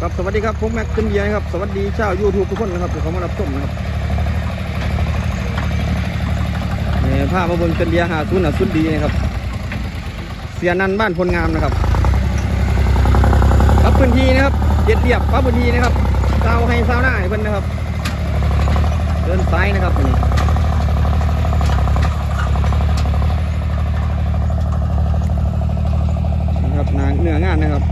ครับสวัสดีครับผมแม็กซ์เต็มเบียครับสวัสดีชาวยูทูบทุกคนนะครับที่เขามารับชมนะครับนี่ภาพมาบิ่งเต็มเบียหาซุนย์หาซุนดีนะครับ เสียนันบ้านพลงามนะครับครับพื้นที่นะครับเรียบเรียบครับพื้นที่นะครับเซาให้เซาหน้าให้เพิ่นนะครับ เดินซ้ายนะครับนี่นะครับนางเนื้องานนะครับ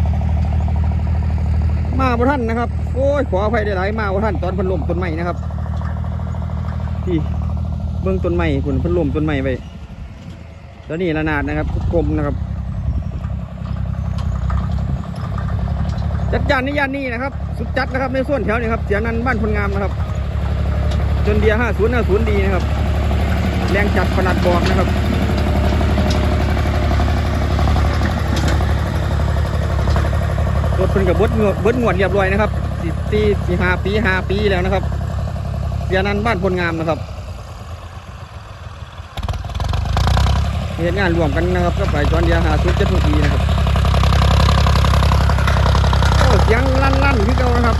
มา บ่ท่านนะครับ โอ้ยขออภัยได้หลายมาบ่ท่านตอนพันลมต้นไม้นะครับที่เบื้องต้นไม้คุณพันลมต้นไม้ไปแล้วนี่ระนาดนะครับกลมนะครับ จัดจานนย่ยานนี้นะครับ สุดจัดนะครับในส่วนแถวนี้ครับเสียนันบ้านพลงามนะครับ จนเดียห้าศูนย์ห้าศูนย์ดีนะครับ แรงจัดขนาดบอกนะครับ ถเพิ่นกับเบิดงวดเบิดงวดเรียบร้อยนะครับสี่สี่สี่ห้าปีห้าปีแล้วนะครับเสียนั้นบ้านพลงามนะครับเหตุงานรวมกันนะครับก็ไปจอนเดียหาชุดเจ็ดปีนะครับโอ้เสียงลั่นๆที่เก่านะครับ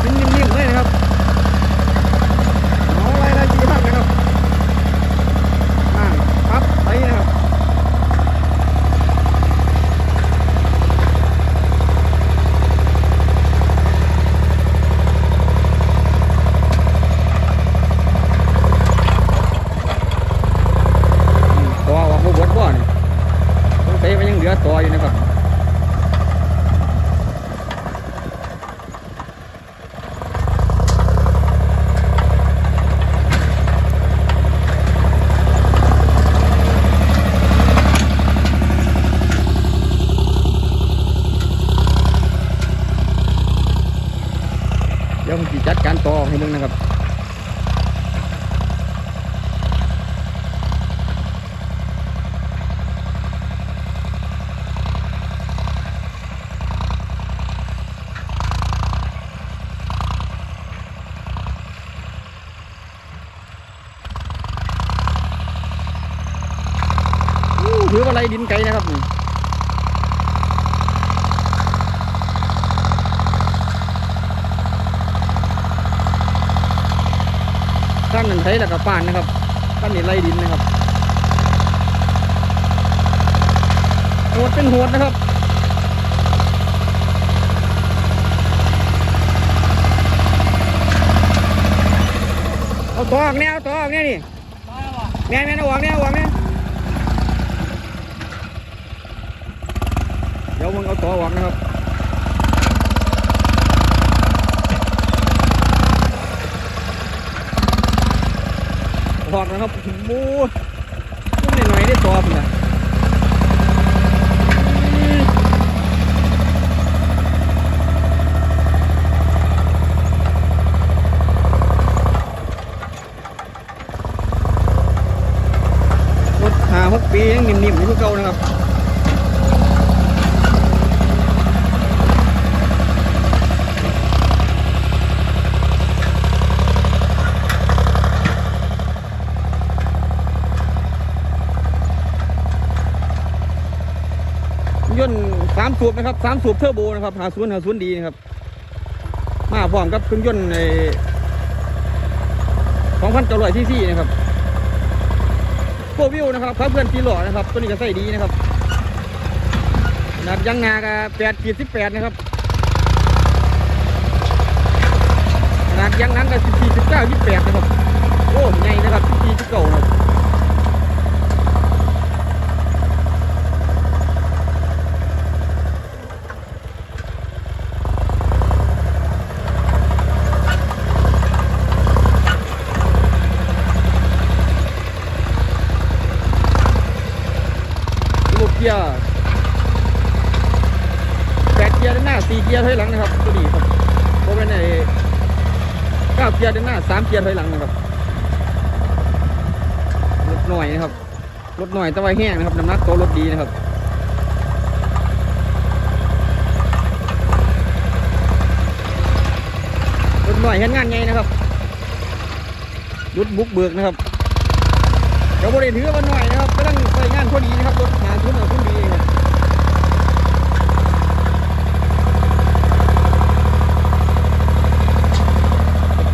เป็นนิ่มๆเลยนะครับเอาอะไรอะไรจีพักนะครับอ่าครับไปนะครับ ตัวออกมาบดบ่อนต้องใช้มันยังเห ลือตัวอยู่นะครับเดี๋ยวผมจะจัดการต่อให้มึงนะครับ อู้ ถือว่าไรดินไกลนะครับนี่ข้างนั้นไทยแล้วก็ป่านนะครับข้างนี้ไรดินนะครับโหดเป็นโหดนะครับเอาตัวออกแนวตัวออกแนวนี่แม่แม่เอาออกแนวออกแนวเดี๋ยวมึงเอาตัวออกนะครับออกนะครับมูตุ้มหน่อยๆได้ตัวผมนะรถหาหกปียังนิ่มๆอยู่คือเก่านะครับ ย่นต์ สูบนะครับสามสูบเทอร์โบนะครับหาศูนย์หาศูนย์ดีนะครับ มาพร้อมกับเครื่องยนต์ในสองพันเก้าร้อยซีซีนะครับโฟวิวนะครับครับเพื่อนตีหล่อนะครับตัวนี้ก็ใส่ดีนะครับนาดยางนากแปดขีดสิบแปดนะครับนาดยางนั้นก็สิบสี่สิบเก้ายี่สิบแปดนะครับ โอ้ใหญ่นะครับสิบสี่สิบเก้านะครับ ระบบเกียร์แปด เกียร์ด้านหน้าสี่เกียร์ถอยหลังนะครับตัวนี้ครับโมเป็นไอ้เก้าเกียร์ด้านหน้าสามเกียร์ถอยหลังนะครับรถหน่อยนะครับรถหน่อยแต่ว่าแห้งนะครับน้ำหนักตัวรถดีนะครับรถหน่อยเห็นงานไงนะครับรถบุกเบิกนะครับเดี๋ยวบริเถือวันหน่อยนะครับกำลังใส่งานพอดีนะครับรถหาทุนเอาทุนดีครับ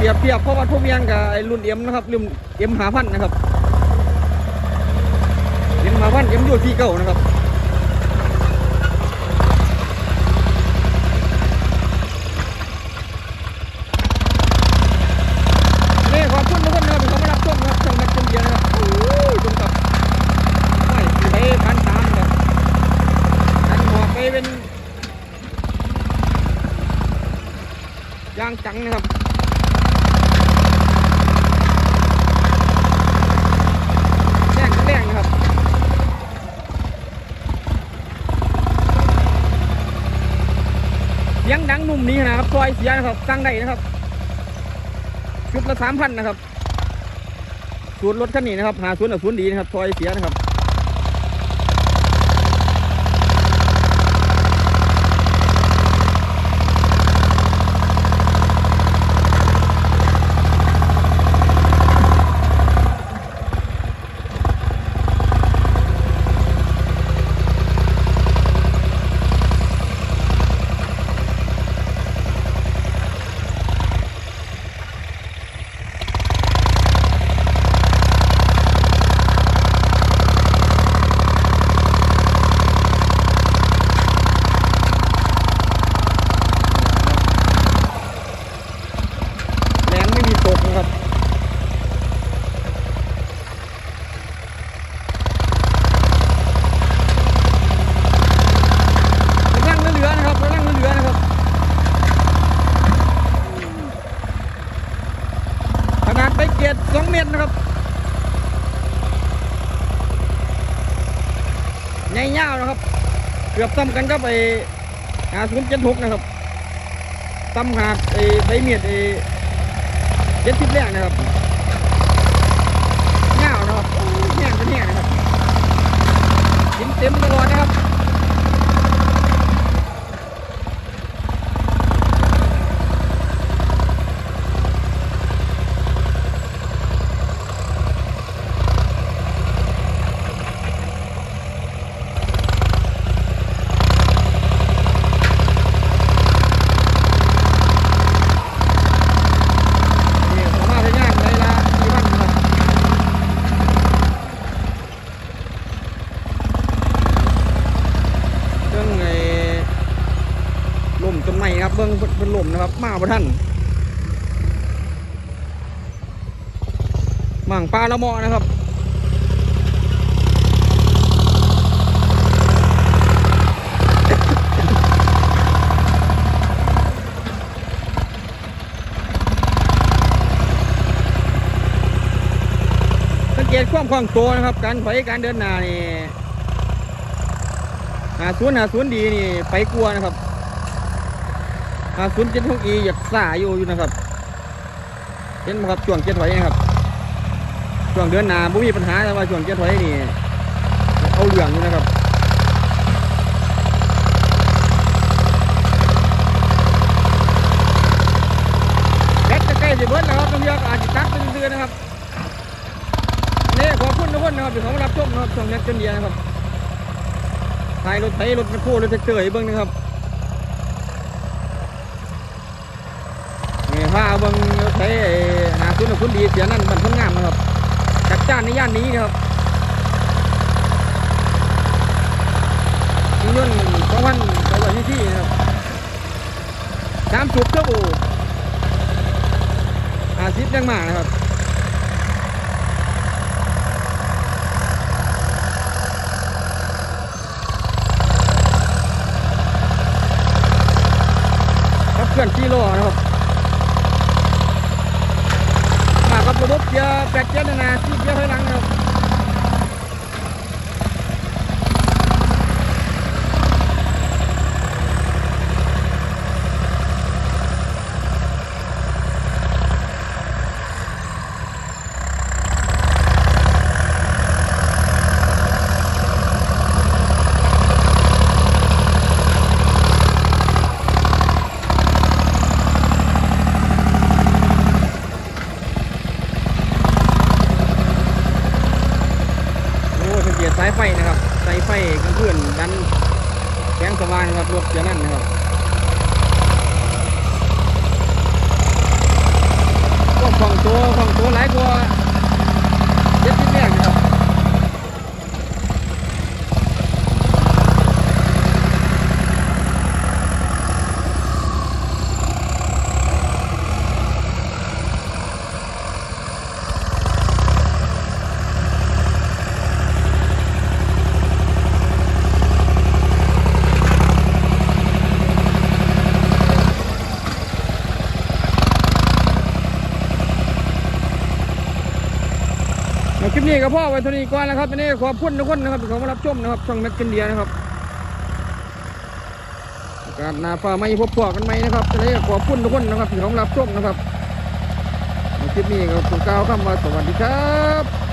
เปรียบเพราะว่าทุกอย่างกับไอ้รุ่นเอ็มนะครับรุ่นเอ็มหาพันนะครับเอ็มหาพันเอ็มยูที่เก้านะครับนี่ขอบคุณทุกคนนะครับที่เขามารับชมนะครับช่องแม็กซ์เจนเดียนะครับโอ้ยชมกับไม่สีไปพันสามนะครับอันหมอกไปเป็นยางจังนะครับ แรงแรงนะครับ เสียงดังนุ่ มนี้นะครับซอยเสียนะครับสร้างได้นะครับชุดละสามพันนะครับสูตรรถคันนี้นะครับ หาศูนย์กับศูนย์ดีนะครับซอยเสียนะครับ แรงไม่มีตกนะครับ นั่งเหลือๆนะครับนั่งเหลือๆนะครับ ขนาดไปเกียรสองเมตรนะครับใหญ่ยาวนะครับ เกือบซ้ำกันกับไอ้หาศูนย์เจ็ดหกนะครับซ้ำหาดไอ้ใบเมียดไอ้ เจ็ดสิบแรกนะครับเงาวนะครับโอ้ยแห้งเป็นแห้งนะครับกินเต็มตลอดนะครับ นี่ผมมาได้งานในละกี่วันครับเรื่องไอ้ลมต้นไม้ครับเบิ้งเป็นลม นะครับมาบ่ท่านหมั่งปลาละเมาะนะครับสังเกตความคล่องตัวนะครับ การถอยการเดินหน้านี่หาศูนย์หาศูนย์ดีนี่ไปกลัวนะครับ หาศูนย์เจ็ดหกอีอยากซ่าอยู่อยู่นะครับ เห็นไหมครับช่วงเจ็ดถอยนะครับช่วงเดินหนาไม่มีปัญหาแต่ว่าช่วงเจ็ดถอยนี่เอาเหลืองอยู่นะครับแบตจะใกล้จะเบิดแล้วครับต้องเยอะอาจจะตัดเป็นเดือนนะครับนี่ขอบคุณทุกคนนะครับที่เขามรับชมนะครับช่องแม็กซ์เจนเดียนะครับถ่ายรถไถรถแมคโครรถแท็กเตอร์เบิ้งนะครับ นี่พาเบิ้งรถไถไอ้หาคุณคุณดีเสียนั่นบันทึกงามนะครับจัดจ้านในย่านนี้นะครับเงินสองพันไปวันที่ที่นะครับสามสุบเท่าโบอาซิปยังมากนะครับครับเคลื่อนที่ล้อนะครับ มากับ ระบบเกียร์แปดเกียร์นานาที่เกียร์ถอยหลังนครับโอ้สังเกตสายไฟนะครับ สายไฟกลางคืนดันแสงสว่างนะค รับรถเกียร์นั่นนะครับ พวกของตัวของตัวหลายกว่าเจ็ดสิบแรกนะครับเอาคลิปนี้ ก็พ่อไว้เท่านี้ก่อนนะครับวันนี้ขอบคุณทุกคนนะครับที่เขามารับชมนะครับช่องแม็กกินเดียนะครับการหน้าฟ้าไม่พบพอกันไหมนะครับจะได้ขอบคุณทุกคนนะครับที่เขามารับชมนะครับคลิปนี้ก็ขอกล่าวคำว่าสวัสดีครับ